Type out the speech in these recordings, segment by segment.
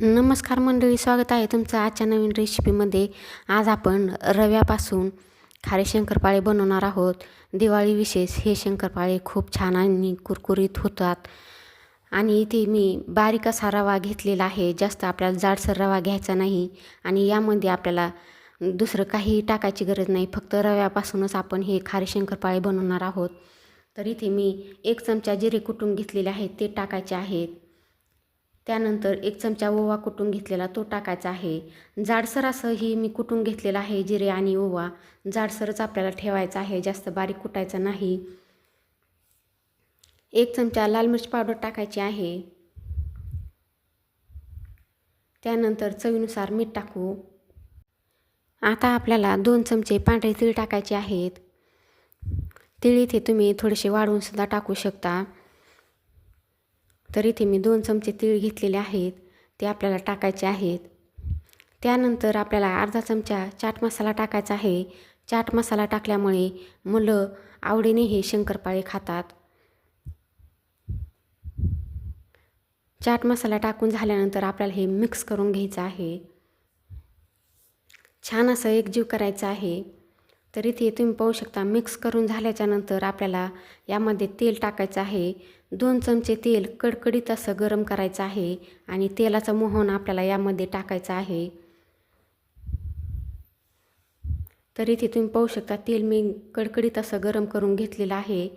नमस्कार मंडळी स्वागत आहे तुमचं आजच्या नवीन रेसिपीमध्ये आज आपण रव्यापासून खारे शंकरपाळे बनवणार आहोत. दिवाळी विशेष हे शंकरपाळे खूप छान आणि कुरकुरीत होतात. आणि इथे मी बारीक असा रवा घेतलेला आहे जास्त आपल्याला जाडसर रवा घ्यायचा नाही. आणि यामध्ये आपल्याला दुसरं काही टाकायची गरज नाही फक्त रव्यापासूनच आपण हे खारे शंकरपाळे बनवणार आहोत. तर इथे मी एक चमचा जिरे कुटून घेतलेले आहेत ते टाकायचे आहेत. त्यानंतर एक चमचा ओवा कुटून घेतलेला तो टाकायचा आहे. जाडसर असं ही मी कुटून घेतलेलं आहे जिरे आणि ओवा. जाडसरच आपल्याला ठेवायचा आहे जास्त बारीक कुटायचा नाही. एक चमचा लाल मिरच पावडर टाकायची आहे. त्यानंतर चवीनुसार मीठ टाकू. आता आपल्याला दोन चमचे पांढरे तीळ टाकायचे आहेत. तीळ इथे तुम्ही थोडेसे वाढवूनसुद्धा टाकू शकता. तर इथे मी दोन चमचे तीळ घेतलेले आहेत ते आपल्याला टाकायचे आहेत. त्यानंतर आपल्याला अर्धा चमचा चाट मसाला टाकायचा आहे. चाट मसाला टाकल्यामुळे मुलं आवडीने हे शंकरपाळे खातात. चाट मसाला टाकून झाल्यानंतर आपल्याला हे मिक्स करून घ्यायचं आहे. छान असं एकजीव करायचं आहे. तर इथे तुम्ही पाहू शकता मिक्स करून झाल्याच्यानंतर आपल्याला यामध्ये तेल टाकायचं आहे. दोन चमचे तेल कडकडीत असं गरम करायचं आहे आणि तेलाचं मोहन आपल्याला यामध्ये टाकायचं आहे. तर इथे तुम्ही पाहू शकता तेल मी कडकडीत असं गरम करून घेतलेलं आहे.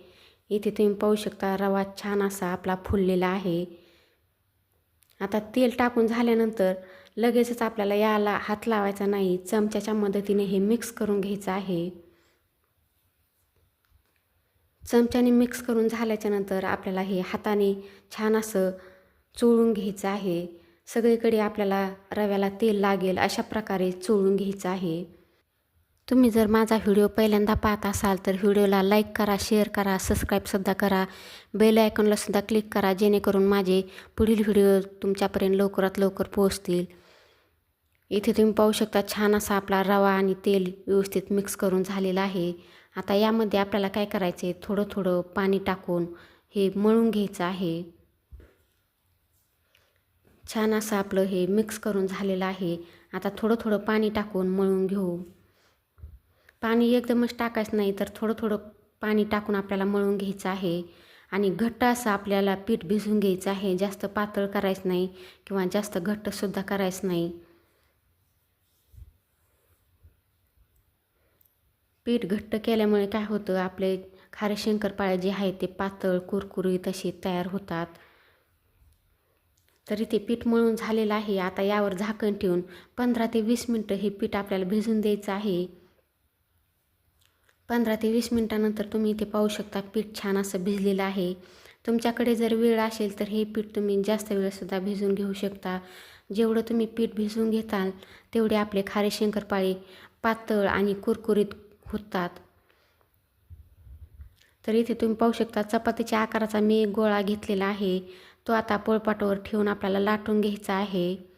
इथे तुम्ही पाहू शकता रवा छान असा आपला फुललेला आहे. आता तेल टाकून झाल्यानंतर लगेचच आपल्याला याला हात लावायचा नाही. चमच्याच्या मदतीने हे मिक्स करून घ्यायचं आहे. चमच्याने मिक्स करून झाल्याच्यानंतर आपल्याला हे हाताने छान असं चोळून घ्यायचं आहे. सगळीकडे आपल्याला रव्याला तेल लागेल अशा प्रकारे चोळून घ्यायचं आहे. तुम्ही जर माझा व्हिडिओ पहिल्यांदा पाहत असाल तर व्हिडिओला लाईक करा शेअर करा सबस्क्राईबसुद्धा करा. बेल आयकॉनलासुद्धा क्लिक करा जेणेकरून माझे पुढील व्हिडिओ तुमच्यापर्यंत लवकरात लवकर पोहोचतील. इथे तुम्ही पाहू शकता छान असा आपला रवा आणि तेल व्यवस्थित मिक्स करून झालेला आहे. आता यामध्ये आपल्याला काय करायचं आहे थोडं थोडं पाणी टाकून हे मळून घ्यायचं आहे. छान असं आपलं हे मिक्स करून झालेलं आहे. आता थोडं थोडं पाणी टाकून मळून घेऊ. पाणी एकदमच टाकायचं नाही तर थोडं थोडं पाणी टाकून आपल्याला मळून घ्यायचं आहे. आणि घट्ट असं आपल्याला पीठ भिजून घ्यायचं आहे जास्त पातळ करायचं नाही किंवा जास्त घट्टसुद्धा करायचं नाही. पीठ घट्ट केल्यामुळे काय होतं आपले खारे शंकरपाळे जे आहे ते पातळ कुरकुरी तसे तयार होतात. तरी ते पीठ मळून झालेलं आहे आता यावर झाकण ठेवून पंधरा ते वीस मिनटं हे पीठ आपल्याला भिजून द्यायचं आहे. पंधरा ते वीस मिनटानंतर तुम्ही इथे पाहू शकता पीठ छान असं भिजलेलं आहे. तुमच्याकडे जर वेळ असेल तर हे पीठ तुम्ही जास्त वेळसुद्धा भिजून घेऊ शकता. जेवढं तुम्ही पीठ भिजून घेताल तेवढे आपले खारे शंकरपाळे पातळ आणि कुरकुरीत होतात. तर इथे तुम्ही पाहू शकता चपातीच्या आकाराचा मी गोळा घेतलेला आहे. तो आता पोळपाटावर ठेवून आपल्याला लाटून घ्यायचा आहे.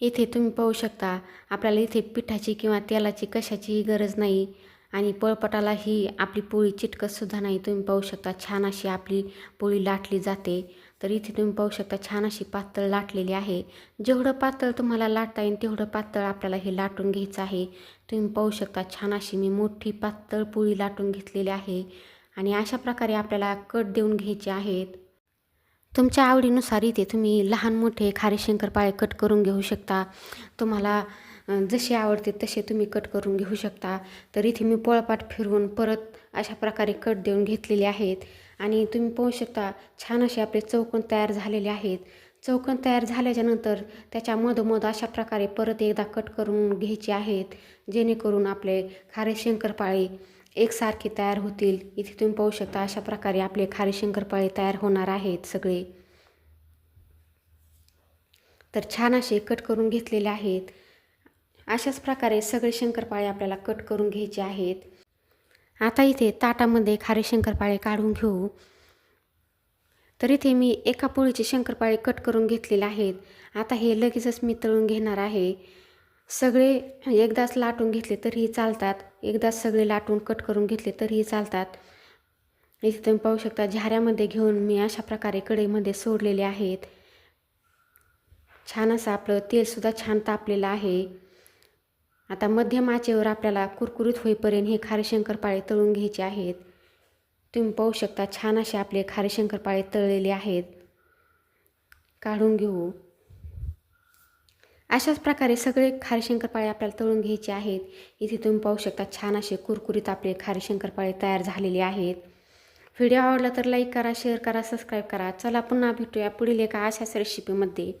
इथे तुम्ही पाहू शकता आपल्याला इथे पिठाची किंवा तेलाची कशाचीही गरज नाही आणि पळपटाला ही आपली पोळी चिटकतसुद्धा नाही. तुम्ही पाहू शकता छान अशी आपली पोळी लाटली जाते. तर इथे तुम्ही पाहू शकता छान अशी पातळ लाटलेली आहे. जेवढं पातळ तुम्हाला लाटता येईल तेवढं पातळ आपल्याला हे लाटून घ्यायचं आहे. तुम्ही पाहू शकता छान अशी मी मोठी पातळ पोळी लाटून घेतलेली आहे आणि अशा प्रकारे आपल्याला कट देऊन घ्यायचे आहेत. तुमच्या आवडीनुसार इथे तुम्ही लहान मोठे खारे शंकरपाळे कट करून घेऊ शकता. तुम्हाला जसे आवडते तसे तुम्ही कट करून घेऊ शकता. तर इथे मी पोळपाट फिरवून परत अशा प्रकारे कट देऊन घेतलेले आहेत. आणि तुम्ही पाहू शकता छान असे आपले चौकोन तयार झालेले आहेत. चौकन तयार झाल्याच्यानंतर त्याच्या मधोमध अशा प्रकारे परत एकदा कट करून घ्यायचे आहेत. जेणेकरून आपले खारे शंकरपाळे एकसारखे तयार होतील. इथे तुम्ही पाहू शकता अशा प्रकारे आपले खारे शंकरपाळे तयार होणार आहेत सगळे. तर छान असे कट करून घेतलेले आहेत. अशाच प्रकारे सगळे शंकरपाळे आपल्याला कट करून घ्यायचे आहेत. आता इथे ताटामध्ये खारे शंकरपाळे काढून घेऊ. तर इथे मी एका पोळीचे शंकरपाळे कट करून घेतलेले आहेत. आता हे लगेचच मी तळून घेणार आहे. सगळे एकदाच लाटून घेतले तरीही चालतात. एकदाच सगळे लाटून कट करून घेतले तरीही चालतात. इथे तुम्ही पाहू शकता झाऱ्यामध्ये घेऊन मी अशा प्रकारे कढईमध्ये सोडलेले आहेत. छान असं आपलं तेलसुद्धा छान तापलेलं आहे. आता मध्यम आचेवर आपल्याला कुरकुरीत होईपर्यंत हे खारे शंकरपाळे तळून घ्यायचे आहेत. तुम्ही पाहू शकता छान असे आपले खारे शंकरपाळे तळलेले आहेत. काढून घेऊ. अशाच प्रकारे सगळे खारे शंकरपाळे आपल्याला तळून घ्यायचे आहेत. इथे तुम्ही पाहू शकता छान असे कुरकुरीत आपले खारे शंकरपाळे तयार झालेले आहेत. व्हिडिओ आवडला तर लाईक करा शेअर करा सबस्क्राईब करा. चला पुन्हा भेटूया पुढील एका अशाच रेसिपीमध्ये